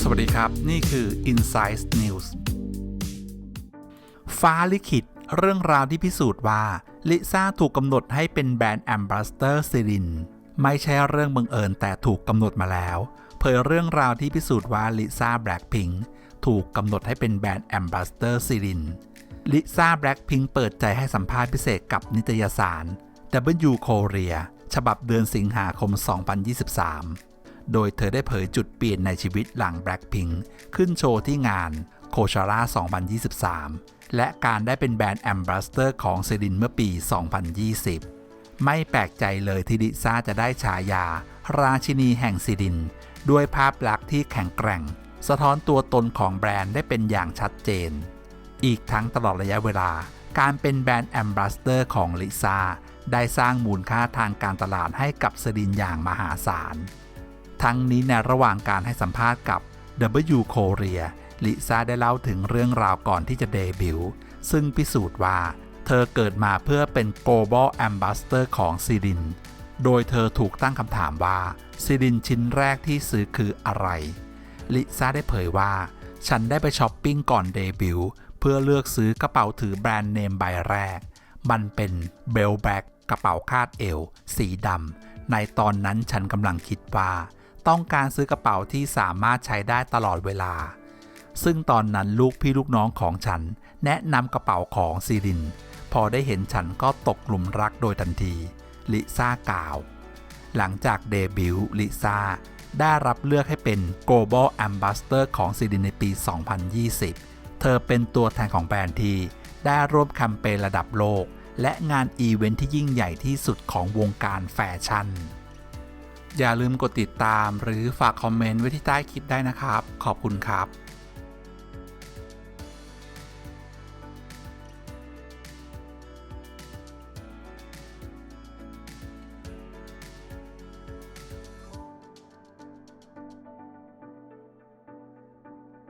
สวัสดีครับ นี่คือ Insight News ฟ้าลิขิตเรื่องราวที่พิสูจน์ว่า ลิซ่าถูกกำหนดให้เป็นแบรนด์แอมบาสเตอร์ซิลิน ไม่ใช่เรื่องบังเอิญแต่ถูกกำหนดมาแล้ว เผยเรื่องราวที่พิสูจน์ว่าลิซ่าแบล็ k พิงถูกกำหนดให้เป็นแบรนด์แอมบาสเตอร์ซิลินลิซ่าแบล็ k พิงเปิดใจให้สัมภาษณ์พิเศษกับนิตยสาร W Korea ฉบับเดือนสิงหาคม 2023 โดยเธอได้เผยจุดเปลี่ยนในชีวิตหลัง Blackpink ขึ้นโชว์ที่งานโคชาร่า 2023 และการได้เป็นแบรนด์แอมบาสเตอร์ของเซรินเมื่อปี 2020 ไม่แปลกใจเลยที่ลิซ่าจะได้ฉายา ราชินีแห่งซิดิน ด้วยภาพลักษณ์ที่แข็งแกร่ง สะท้อนตัวตนของแบรนด์ได้เป็นอย่างชัดเจน อีกทั้งตลอดระยะเวลา การเป็นแบรนด์แอมบาสเตอร์ของลิซ่าได้สร้างมูลค่าทางการตลาดให้กับซิดินอย่างมหาศาล ทั้งนี้ในระหว่างการให้สัมภาษณ์กับ W Korea ลิซ่าได้เล่าถึงเรื่องราวก่อนที่จะเดบิวต์ซึ่งพิสูจน์ว่า เธอเกิดมาเพื่อเป็น global ambassador ของซีดิน โดยเธอถูกตั้งคำถามว่าซีดินชิ้นแรกที่ซื้อคืออะไร ลิซ่าได้เผยว่า ฉันได้ไปช้อปปิ้งก่อนเดบิวต์ พื่อเลือกซื้อกระเป๋าถือแบรนด์เนมใบแรก มันเป็นเบลแบ็กกระเป๋าคาดเอว สีดำ ในตอนนั้นฉันกำลังคิดว่า ต้องการซื้อกระเป๋าที่สามารถใช้ได้ตลอดเวลา ซึ่งตอนนั้นลูกพี่ลูกน้องของฉัน แนะนำกระเป๋าของซีริน พอได้เห็นฉันก็ตกหลุมรักโดยทันที ลิซ่ากล่าว หลังจากเดบิวต์ลิซ่าได้รับเลือกให้เป็น Global Ambassador ของซีรินในปี 2020 เธอเป็นตัวแทนของแบรนด์ที่ได้ร่วมแคมเปญระดับโลก และงานอีเวนท์ที่ยิ่งใหญ่ที่สุดของวงการแฟชั่น อย่าลืมกดติดตามหรือฝากคอมเมนต์ไว้ที่ใต้คลิปได้นะครับ ขอบคุณครับ